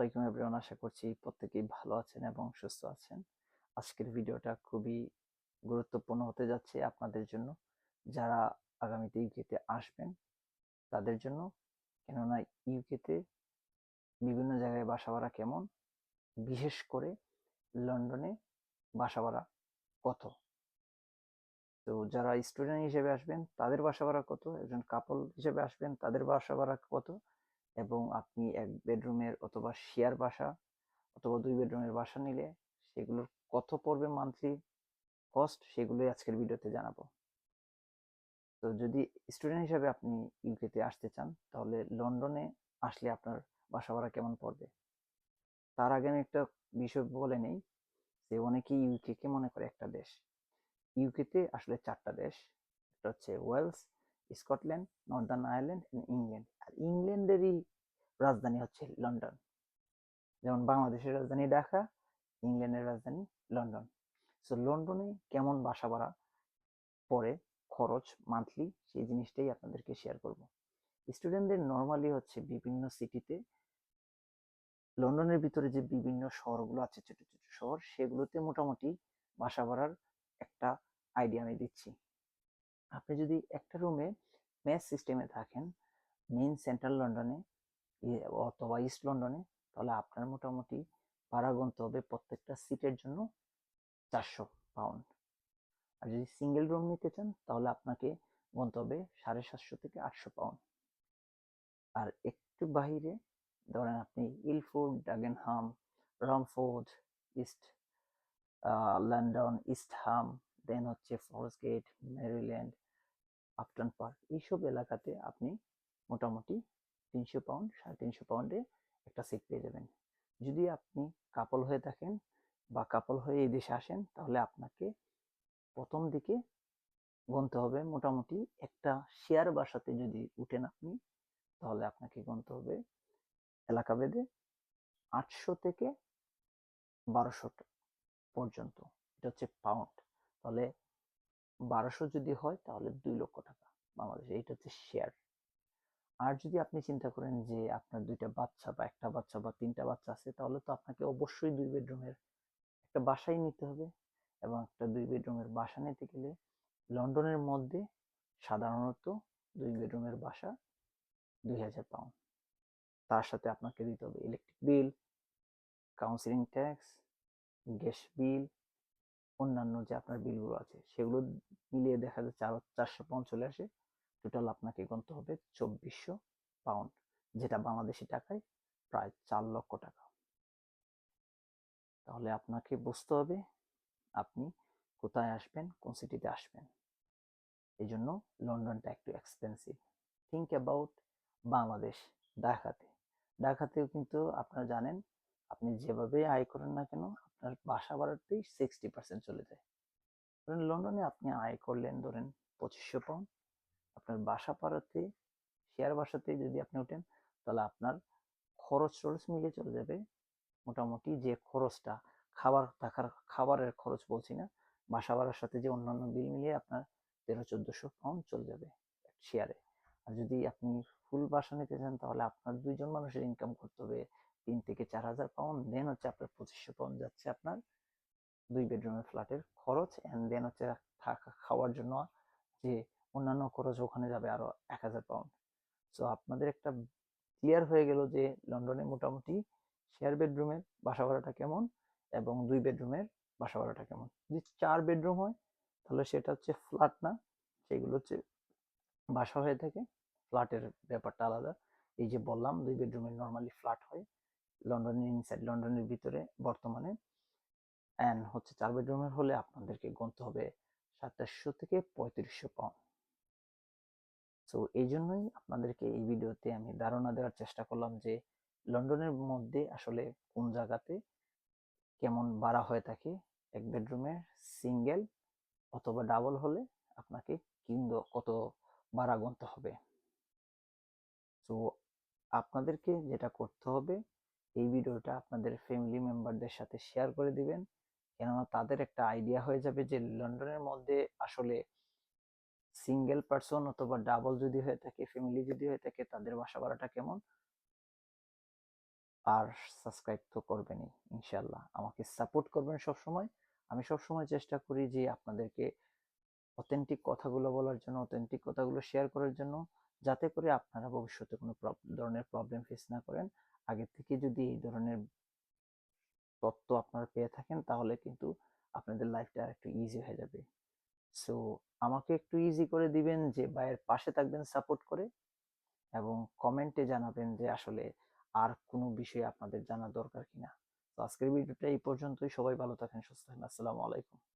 আলাইকুম এভরিওয়ান। আশা করছি প্রত্যেকেই ভালো আছেন এবং সুস্থ আছেন। আজকের ভিডিওটা খুবই গুরুত্বপূর্ণ হতে যাচ্ছে আপনাদের জন্য। যারা আগামীতে ইউকেতে আসবেন, তাদের জন্য। কেননা ইউকেতে বিভিন্ন জায়গায় বাসা ভাড়া কেমন? বিশেষ করে লন্ডনে বাসা ভাড়া কত? তো যারা স্টুডেন্ট হিসেবে আসবেন, তাদের বাসা ভাড়া কত? একজন কাপল হিসেবে আসবেন, তাদের বাসা ভাড়া কত? এবং আপনি এক বেডরুমের অথবা শেয়ার বাসা অথবা দুই বেডরুমের বাসা নিলে সেগুলোর কত পড়বে মান্থলি কস্ট সেগুলোই আজকের ভিডিওতে জানাব। তো যদি স্টুডেন্ট হিসাবে আপনি ইউকেতে আসতে চান, তাহলে লন্ডনে আসলে আপনার বাসা ভাড়া কেমন পড়বে? তার আগে আমি একটা বিষয় বলে নেই যে অনেকেই ইউকে কে মনে করে একটা দেশ। ইউকেতে আসলে চারটা দেশ, একটা হচ্ছে Wales Scotland Northern Ireland England আর ইংল্যান্ডেরই রাজধানী হচ্ছে লন্ডন যেমন বাংলাদেশের রাজধানী ঢাকা, ইংল্যান্ডের রাজধানী লন্ডন সো লন্ডনে কেমন বাসা ভাড়া পড়ে, খরচ মান্থলি সেই জিনিসটাই আপনাদেরকে শেয়ার করব। স্টুডেন্টদের নর্মালি হচ্ছে বিভিন্ন সিটিতে লন্ডনের ভিতরে যে বিভিন্ন শহরগুলো আছে, ছোট ছোট শহর, সেগুলোতে মোটামুটি বাসা ভাড়ার একটা আইডিয়া আমি দিচ্ছি। আপনি যদি একটা রুমে মেস সিস্টেমে থাকেন মেইন সেন্ট্রাল লন্ডনে অথবা ইস্ট লন্ডনে তাহলে আপনার মোটামুটি ভাড়া গুনতে হবে প্রত্যেকটা সিটের জন্য চারশো পাউন্ড আর যদি সিঙ্গেল রুম নিতে চান, তাহলে আপনাকে গুনতে হবে সাড়ে সাতশো থেকে আটশো পাউন্ড আর একটু বাহিরে, ধরেন আপনি Ilford Dagenham Romford East London East Ham then হচ্ছে Forest Gate Maryland Upton Park এইসব এলাকাতে আপনি মোটামুটি তিনশো পাউন্ড সাড়ে তিনশো পাউন্ডে একটা সিট পেয়ে যাবেন। যদি আপনি কাপল হয়ে থাকেন বা কাপল হয়ে এই দেশে আসেন, তাহলে আপনাকে প্রথম দিকে গুনতে হবে মোটামুটি একটা শেয়ার বাসাতে যদি উঠেন আপনি, তাহলে আপনাকে গুনতে হবে এলাকা ভেদে আটশো থেকে বারোশো পর্যন্ত। এটা হচ্ছে পাউন্ড তাহলে বারোশো যদি হয়, তাহলে দুই লক্ষ টাকা। বাংলাদেশে এইটা হচ্ছে শেয়ার আর যদি আপনি চিন্তা করেন যে আপনার দুইটা বাচ্চা বা একটা বাচ্চা বা তিনটা বাচ্চা আছে, তাহলে তো আপনাকে অবশ্যই দুই বেডরুমের একটা বাসাই নিতে হবে এবং একটা দুই বেডরুমের বাসা নিতে গেলে লন্ডনের মধ্যে সাধারণত দুই বেডরুমের বাসা দুই হাজার পাউন্ড তার সাথে আপনাকে দিতে হবে electric bill counselling tax gas bill অন্যান্য যে আপনার বিলগুলো আছে, সেগুলো মিলিয়ে দেখা যাচ্ছে আরও চারশো পাউন্ড চলে আসে। টোটাল আপনাকে গুনতে হবে চব্বিশশো পাউন্ড যেটা বাংলাদেশি টাকায় প্রায় চার লক্ষ টাকা। তাহলে আপনাকে বুঝতে হবে আপনি কোথায় আসবেন, কোন সিটিতে আসবেন। এই জন্য লন্ডনটা একটু এক্সপেন্সিভ থিঙ্ক অ্যাবাউট বাংলাদেশ, ঢাকাতে। ঢাকাতেও কিন্তু আপনারা জানেন, আপনি যেভাবে আয় করেন না কেন আপনার বাসা ভাড়াতেই সিক্সটি পার্সেন্ট চলে যায়। ধরেন লন্ডনে আপনি আয় করলেন ধরেন পঁচিশশো পাউন্ড আপনার বাসা পাড়াতে শেয়ার বাসাতে যদি আপনি ওঠেন, তাহলে আপনার খরচ টরচ মিলিয়ে চলে যাবে। মোটামুটি যে খরচটা, খাবার থাকার, খাবারের খরচ বলছি না, বাসা ভাড়ার সাথে যে অন্যান্য বিল মিলিয়ে আপনার তেরো চোদ্দোশো পাউন্ড চলে যাবে শেয়ারে আর যদি আপনি ফুল বাসা নিতে চান, তাহলে আপনার দুইজন মানুষের ইনকাম করতে হবে। তিন থেকে চার হাজার পাউন্ড দেন হচ্ছে আপনার পঁচিশশো পাউন্ড যাচ্ছে আপনার দুই বেডরুমের ফ্ল্যাটের খরচ অ্যান্ড দেন হচ্ছে থাকা, খাওয়ার জন্য যে অন্যান্য খরচ ওখানে যাবে আরও এক হাজার পাউন্ড সো আপনাদের একটা ক্লিয়ার হয়ে গেল যে লন্ডনে মোটামুটি শেয়ার বেডরুমের বাসা ভাড়াটা কেমন এবং দুই বেডরুমের বাসা ভাড়াটা কেমন। যদি চার বেডরুম হয়, তাহলে সেটা হচ্ছে ফ্ল্যাট না, সেগুলো হচ্ছে বাসা হয়ে থাকে ফ্ল্যাটের ব্যাপারটা আলাদা। এই যে বললাম, দুই বেডরুমের নর্মালি ফ্ল্যাট হয় লন্ডনের ইনসাইড লন্ডনের ভিতরে বর্তমানে। অ্যান্ড হচ্ছে চার বেডরুমের হলে আপনাদেরকে গুনতে হবে সাতাশশো থেকে পঁয়ত্রিশশো পাউন্ড সো এই জন্যই আপনাদেরকে এই ভিডিওতে আমি ধারণা দেওয়ার চেষ্টা করলাম যে লন্ডনের মধ্যে আসলে কোন জায়গাতে কেমন ভাড়া হয়ে থাকে এক বেডরুমের সিঙ্গেল অথবা ডাবল হলে আপনাকে কিন্তু কত ভাড়া গুনতে হবে। তো আপনাদেরকে যেটা করতে হবে এই ভিডিওটা আপনাদের ফ্যামিলি মেম্বারদের সাথে শেয়ার করে দিবেন। কেননা তাদের একটা আইডিয়া হয়ে যাবে যে লন্ডনের মধ্যে আসলে সিঙ্গেল পার্সন অথবা ডাবল যদি হয়ে থাকে ফ্যামিলি যদি হয়ে থাকে, তাদের বাসা ভাড়াটা কেমন? আর সাবস্ক্রাইব তো করবেনই ইনশাল্লাহ আমাকে সাপোর্ট করবেন সব সময় আমি সব সময় চেষ্টা করি যে আপনাদেরকে অথেন্টিক কথাগুলো বলার জন্য অথেন্টিক কথাগুলো শেয়ার করার জন্য, যাতে করে আপনারা ভবিষ্যতে কোনো ধরনের প্রবলেম ফেস না করেন। আগে থেকে যদি এই ধরনের তথ্য আপনারা পেয়ে থাকেন, তাহলে কিন্তু আপনাদের লাইফটা একটু ইজি হয়ে যাবে। সো আমাকে একটু ইজি করে দিবেন যে ভাইয়ের পাশে থাকবেন সাপোর্ট করে এবং কমেন্টে জানাবেন যে আসলে আর কোনো বিষয়ে আপনাদের জানা দরকার কিনা। তো আজকের ভিডিওটা এই পর্যন্তই। সবাই ভালো থাকেন, সুস্থ থাকেন। আসসালামু আলাইকুম।